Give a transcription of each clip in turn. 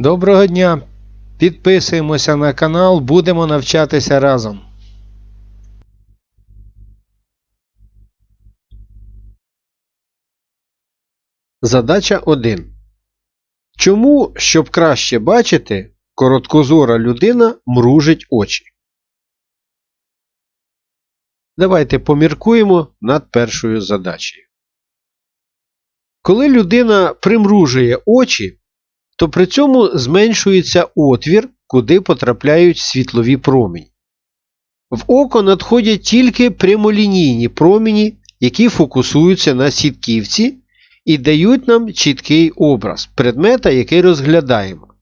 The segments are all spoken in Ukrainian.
Доброго дня! Підписуємося на канал, будемо навчатися разом. Задача 1. Чому, щоб краще бачити, короткозора людина мружить очі? Давайте поміркуємо над першою задачею. Коли людина примружує очі, то при цьому зменшується отвір, куди потрапляють світлові промені. В око надходять тільки прямолінійні промені, які фокусуються на сітківці і дають нам чіткий образ предмета, який розглядаємо.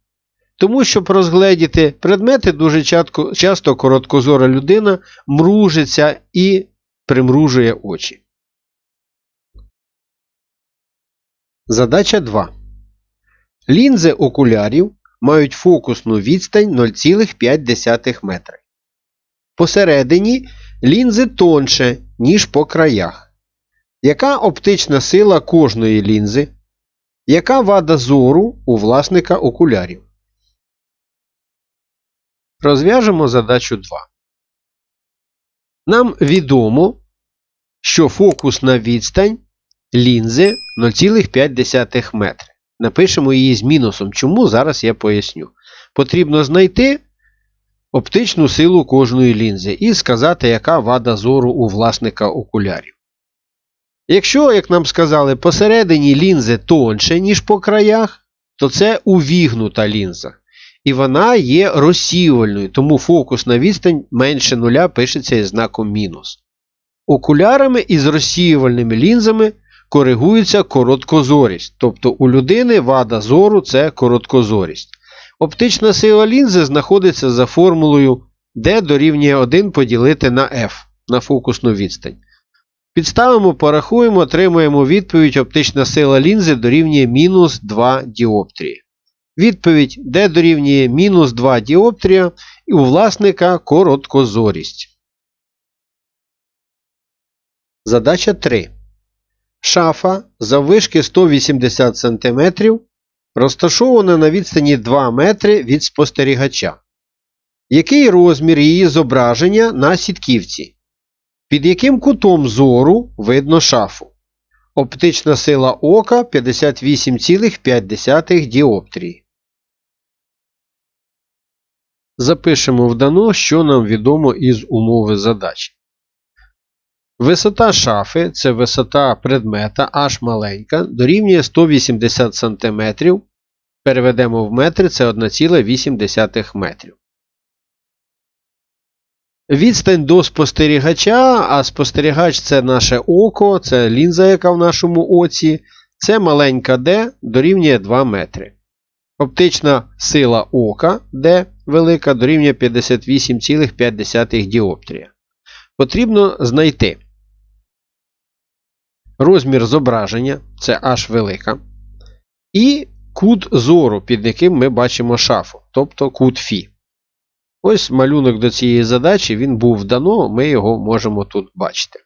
Тому, щоб розгледіти предмети, дуже чатко- часто короткозора людина мружиться і примружує очі. Задача 2. Лінзи окулярів мають фокусну відстань 0,5 метра. Посередині лінзи тонше, ніж по краях. Яка оптична сила кожної лінзи? Яка вада зору у власника окулярів? Розв'яжемо задачу 2. Нам відомо, що фокусна відстань лінзи 0,5 метри. Напишемо її з мінусом. Чому? Зараз я поясню. Потрібно знайти оптичну силу кожної лінзи і сказати, яка вада зору у власника окулярів. Якщо, як нам сказали, посередині лінзи тонше, ніж по краях, то це увігнута лінза. І вона є розсіювальною, тому фокусна відстань менше нуля пишеться із знаком мінус. Окулярами із розсіювальними лінзами коригується короткозорість, тобто у людини вада зору це короткозорість. Оптична сила лінзи знаходиться за формулою D дорівнює 1 поділити на F на фокусну відстань. Підставимо, порахуємо, отримуємо відповідь оптична сила лінзи дорівнює мінус 2 діоптрії. Відповідь D дорівнює мінус 2 діоптрія і у власника короткозорість. Задача 3. Шафа заввишки 180 см розташована на відстані 2 метри від спостерігача. Який розмір її зображення на сітківці? Під яким кутом зору видно шафу? Оптична сила ока 58,5 діоптрії. Запишемо в дано, що нам відомо із умови задачі. Висота шафи це висота предмета H маленька, дорівнює 180 см. Переведемо в метри це 1,8 метрів. Відстань до спостерігача, а спостерігач це наше око, це лінза, яка в нашому оці. Це маленька D дорівнює 2 метри. Оптична сила ока D велика дорівнює 58,5 діоптрія. Потрібно знайти розмір зображення, це H велика, і кут зору, під яким ми бачимо шафу, тобто кут Фі. Ось малюнок до цієї задачі, він був дано, ми його можемо тут бачити.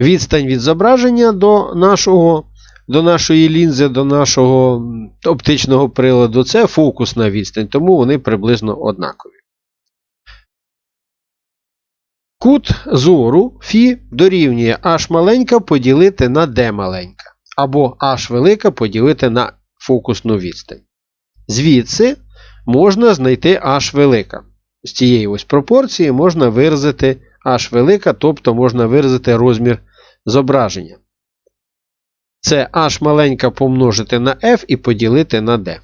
Відстань від зображення до нашого, до нашої лінзи, до нашого оптичного приладу це фокусна відстань, тому вони приблизно однакові. Кут зору Фі дорівнює H маленька поділити на D маленька. Або H велика поділити на фокусну відстань. Звідси можна знайти H велика. З цієї ось пропорції можна виразити H велика, тобто можна виразити розмір зображення. Це H маленька помножити на F і поділити на D.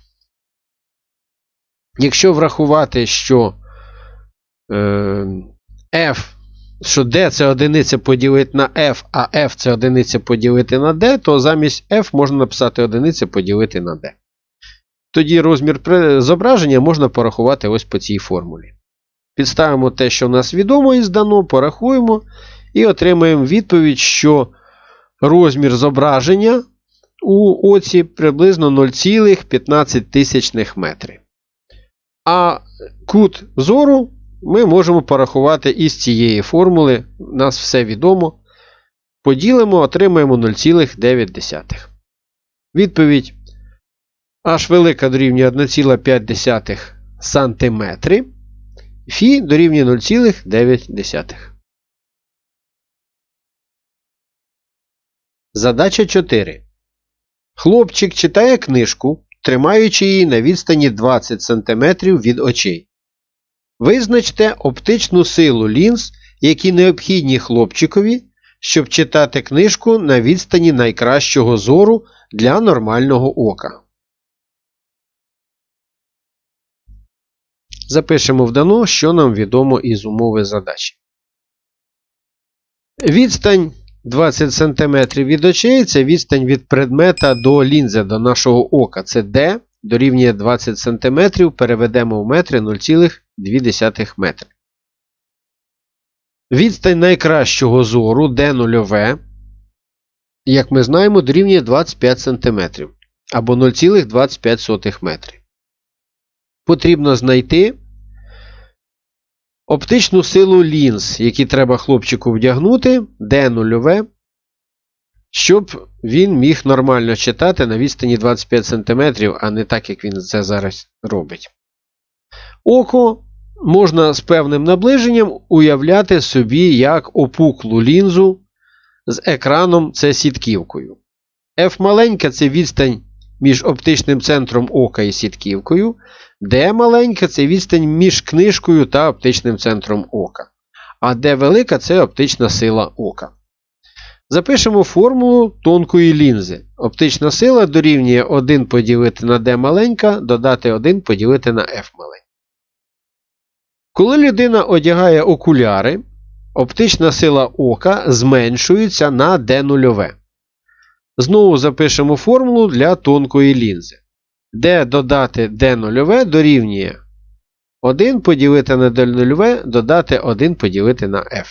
Якщо врахувати, що е, F, що D це одиниця поділити на F, а F це одиниця поділити на D, то замість F можна написати одиниця поділити на D. Тоді розмір зображення можна порахувати ось по цій формулі. Підставимо те, що в нас відомо і здано, порахуємо і отримаємо відповідь, що розмір зображення у оці приблизно 0,15 метри. А кут зору ми можемо порахувати із цієї формули. Нас все відомо. Поділимо, отримаємо 0,9. Відповідь H велика дорівнює 1,5 см. Фі дорівнює 0,9. Задача 4. Хлопчик читає книжку, тримаючи її на відстані 20 см від очей. Визначте оптичну силу лінз, які необхідні хлопчикові, щоб читати книжку на відстані найкращого зору для нормального ока. Запишемо в дано, що нам відомо із умови задачі. Відстань 20 см від очей це відстань від предмета до лінзи, до нашого ока. Це D дорівнює 20 см, переведемо в метри 0,2 метри. Відстань найкращого зору D0, як ми знаємо, дорівнює 25 см або 0,25 метри. Потрібно знайти оптичну силу лінз, які треба хлопчику вдягнути, D0, щоб він міг нормально читати на відстані 25 см, а не так, як він це зараз робить. Око можна з певним наближенням уявляти собі як опуклу лінзу з екраном це сітківкою. F маленька це відстань між оптичним центром ока і сітківкою. D маленька це відстань між книжкою та оптичним центром ока. А D велика це оптична сила ока. Запишемо формулу тонкої лінзи. Оптична сила дорівнює 1 поділити на D маленька, додати 1 поділити на F маленька. Коли людина одягає окуляри, оптична сила ока зменшується на D0. Знову запишемо формулу для тонкої лінзи. D додати D0 дорівнює 1 поділити на D0, додати 1 поділити на F.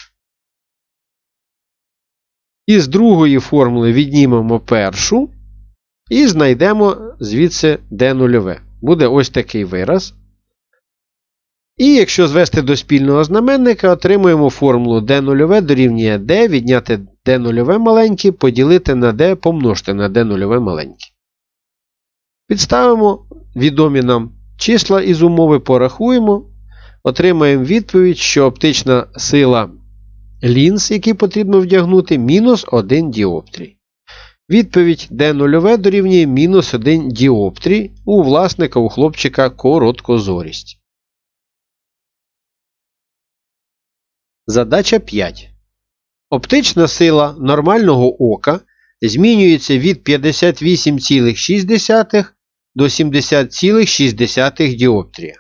Із другої формули віднімемо першу і знайдемо звідси D0. Буде ось такий вираз. І якщо звести до спільного знаменника, отримуємо формулу D0 дорівнює D, відняти D0 маленьке, поділити на D, помножити на D0 маленьке. Підставимо відомі нам числа із умови, порахуємо. Отримаємо відповідь, що оптична сила лінз, які потрібно вдягнути, мінус 1 діоптрій. Відповідь D0 дорівнює мінус 1 діоптрій у власника у хлопчика короткозорість. Задача 5. Оптична сила нормального ока змінюється від 58,6 до 70,6 діоптрія.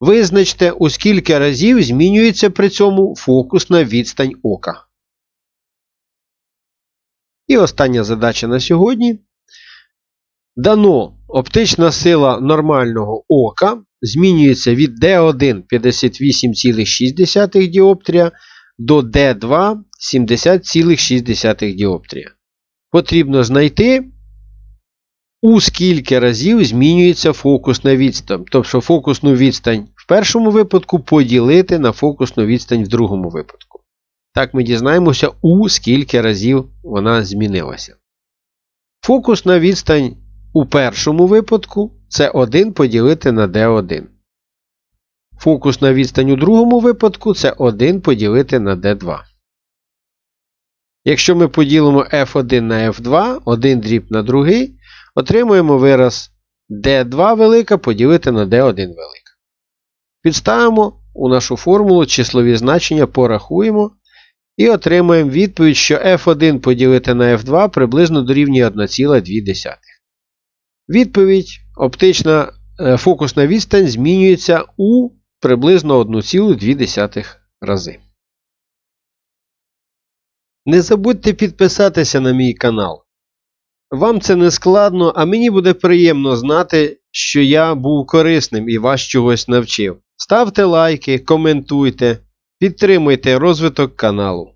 Визначте, у скільки разів змінюється при цьому фокусна відстань ока. І остання задача на сьогодні. Дано оптична сила нормального ока змінюється від D1 58,6 діоптрія до D2 70,6 діоптрія. Потрібно знайти, у скільки разів змінюється фокусна відстань. Тобто фокусну відстань в першому випадку поділити на фокусну відстань в другому випадку. Так ми дізнаємося, у скільки разів вона змінилася. Фокусна відстань у першому випадку це 1 поділити на D1. Фокусна відстань у другому випадку це 1 поділити на D2. Якщо ми поділимо F1 на F2, один дріб на другий, отримуємо вираз D2 велика поділити на D1 велика. Підставимо у нашу формулу числові значення, порахуємо і отримаємо відповідь, що F1 поділити на F2 приблизно дорівнює 1,2. Відповідь оптична е, фокусна відстань змінюється у приблизно 1,2 рази. Не забудьте підписатися на мій канал. Вам це не складно, а мені буде приємно знати, що я був корисним і вас чогось навчив. Ставте лайки, коментуйте, підтримуйте розвиток каналу.